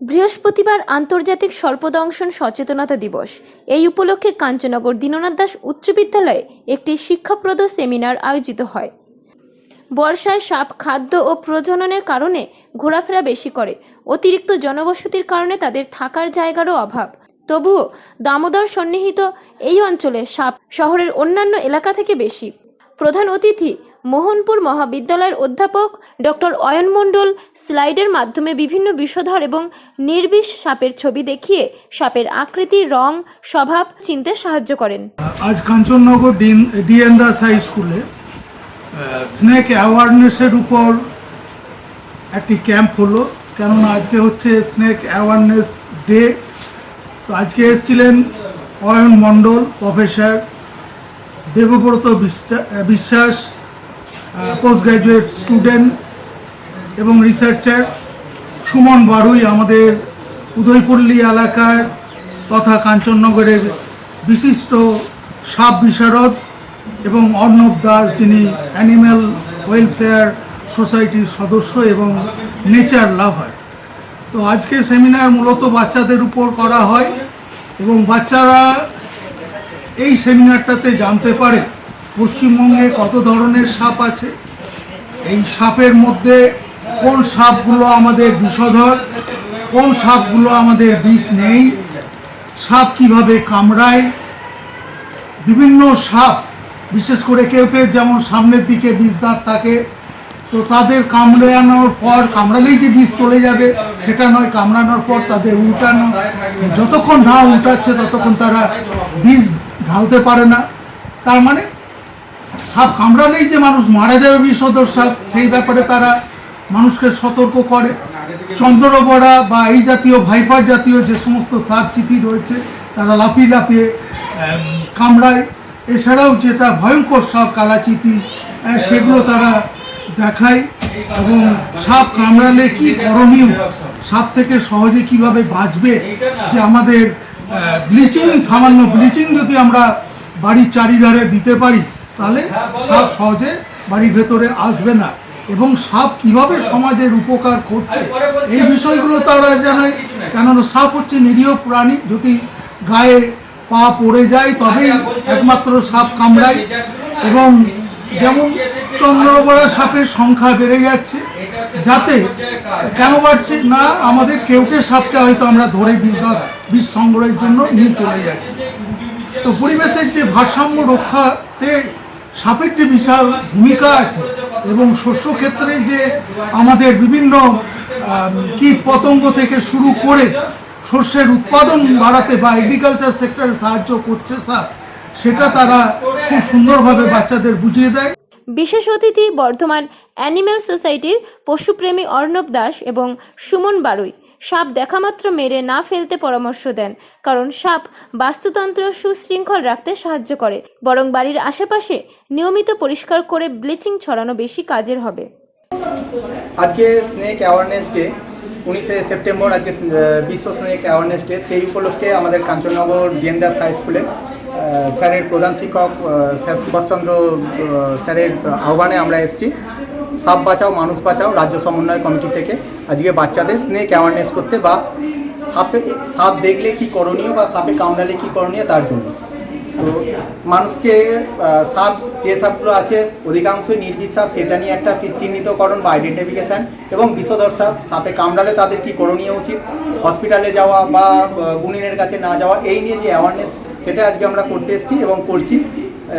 বৃহস্পতিবার আন্তর্জাতিক সর্পদংশন সচেতনতা দিবস। এই উপলক্ষে কাঞ্চনগর দীননাথ দাস উচ্চ বিদ্যালয়ে একটি শিক্ষাপ্রদ সেমিনার আয়োজিত হয়। বর্ষায় সাপ খাদ্য ও প্রজননের কারণে ঘোরাফেরা বেশি করে। অতিরিক্ত জনবসতির কারণে তাদের থাকার জায়গারও অভাব। তবুও দামোদর সন্নিহিত এই অঞ্চলে সাপ শহরের অন্যান্য এলাকা থেকে বেশি। প্রধান অতিথি মোহনপুর মহাবিদ্যালয়ের অধ্যাপক ডক্টর অয়ন মণ্ডল স্লাইডের মাধ্যমে বিভিন্ন বিষধর এবং নির্বিষ সাপের ছবি দেখিয়ে সাপের আকৃতি, রং, স্বভাব চিনতে সাহায্য করেন। আজ কাঞ্চননগর ডিন ডিএন দাস হাই স্কুলে স্নেক অ্যাওয়ারনেসের উপর একটি ক্যাম্প হলো, কেননা আজকে হচ্ছে স্নেক অ্যাওয়ারনেস ডে। তো আজকে এসেছিলেন Ayan Mondal, professor Debabrata Biswas post graduate student এবং রিসার্চার সুমন বারুই আমাদের উদয়পল্লী এলাকার তথা কাঞ্চননগরের বিশিষ্ট সাপ বিশারদ এবং অর্ণব দাস, যিনি অ্যানিম্যাল ওয়েলফেয়ার সোসাইটির সদস্য এবং নেচার লাভার তো আজকে সেমিনার মূলত বাচ্চাদের উপর করা হয় এবং বাচ্চারা এই সেমিনারটাতে জানতে পারে পশ্চিমবঙ্গে কত ধরনের সাপ আছে, এই সাপের মধ্যে কোন সাপগুলো আমাদের বিষধর, কোন সাপগুলো আমাদের বিষ নেই, সাপ কীভাবে কামড়ায়, বিভিন্ন সাপ, বিশেষ করে কেউ কেউ যেমন সামনের দিকে বিষ দাঁত থাকে, তো তাদের কামড়ানোর পর কামড়ালেই যে বিষ চলে যাবে, সেটা নয়, কামড়ানোর পর তাদের উল্টানো, যতক্ষণ না উল্টাচ্ছে ততক্ষণ তারা বিষ ঢালতে পারে না। তার মানে সাপ কামড়ালেই যে মানুষ মারা যাবে বিষধর সাপ সেই ব্যাপারে তারা মানুষকে সতর্ক করে। চন্দ্রবড়া বা এই জাতীয় ভাইপার জাতীয় যে সমস্ত সাপ চিঠি রয়েছে, তারা লাফিয়ে লাফিয়ে কামড়ায়। এছাড়াও যেটা ভয়ঙ্কর সাপ কালাচিতি সেগুলো তারা দেখায় এবং সাপ কামড়ালে কি করণীয়? সাপ থেকে সহজে কীভাবে বাঁচবে? যে আমাদের ব্লিচিং সামান্য ব্লিচিং যদি আমরা বাড়ির চারিধারে দিতে পারি তাহলে সাপ সহজে বাড়ির ভেতরে আসবে না। এবং সাপ কীভাবে সমাজের উপকার করছে এই বিষয়গুলো তারা জানায়। কেননা সাপ হচ্ছে নিরীহ প্রাণী যদি গায়ে পা পড়ে যায় তবেই একমাত্র সাপ কামড়ায়। এবং যেমন চন্দ্রবড়া সাপের সংখ্যা বেড়ে যাচ্ছে যাতে কেন বাড়ছে? না, আমাদের কেউটে সাপকে হয়তো আমরা ধরে বিষ বিষ সংগ্রহের জন্য নিয়ে চলে যাচ্ছি। তো পরিবেশের যে ভারসাম্য রক্ষাতে সাপের যে বিশাল ভূমিকা আছে এবং শস্য ক্ষেত্রে যে আমাদের বিভিন্ন কীট পতঙ্গ থেকে শুরু করে শস্যের উৎপাদন বাড়াতে বা এগ্রিকালচার সেক্টরে সাহায্য করছে সাপ, সেটা তারা খুব সুন্দরভাবে বাচ্চাদের বুঝিয়ে দেয়। বিশেষ অতিথি বর্ধমান অ্যানিম্যাল সোসাইটির পশুপ্রেমী অর্ণব দাস এবং সুমন বারুই। সাপ দেখামাত্র মেরে না ফেলতে পরামর্শ দেন, কারণ সাপ বাস্তুতন্ত্র সুশৃঙ্খল রাখতে সাহায্য করে। বরং বাড়ির আশেপাশে নিয়মিত পরিষ্কার করে ব্লিচিং ছড়ানো বেশি কাজের হবে। আজকে স্নেক অ্যাওয়ারনেস ডে, উনিশে সেপ্টেম্বর আজকে বিশ্ব স্নেক অ্যাওয়ারনেস ডে। সেই উপলক্ষে আমাদের কাঞ্চননগর ডিএনদাস হাই স্কুলে স্যারের প্রধান শিক্ষক স্যার সুভাষচন্দ্র স্যারের আহ্বানে আমরা এসেছি। সাপ বাঁচাও মানুষ বাঁচাও রাজ্য সমন্বয় কমিটি থেকে। আজকে বাচ্চাদের স্নেক অ্যাওয়ারনেস করতে বা সাপে সাপ দেখলে কি করণীয় বা সাপে কামড়ালে কি করণীয় তার জন্য। তো মানুষকে সাপ যে সাপগুলো আছে অধিকাংশই নির্বিষ সাপ সেটা নিয়ে একটা চিহ্নিতকরণ বা আইডেন্টিফিকেশান এবং বিষধর সাপ সাপে কামড়ালে তাদের কি করণীয় উচিত? হসপিটালে যাওয়া বা আহ, গুণিনের কাছে না যাওয়া এই নিয়ে যে অ্যাওয়ারনেস সেটা আজকে আমরা করতে এসেছি এবং করছি।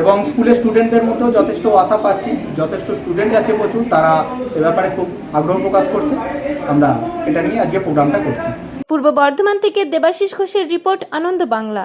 এবং স্কুলের স্টুডেন্টদের মধ্যেও যথেষ্ট আশা পাচ্ছি, যথেষ্ট স্টুডেন্ট আছে প্রচুর, তারা এ ব্যাপারে খুব আগ্রহ প্রকাশ করছে। আমরা এটা নিয়ে আজকে প্রোগ্রামটা করছি। পূর্ব বর্ধমান থেকে দেবাশিস ঘোষের রিপোর্ট আনন্দ বাংলা।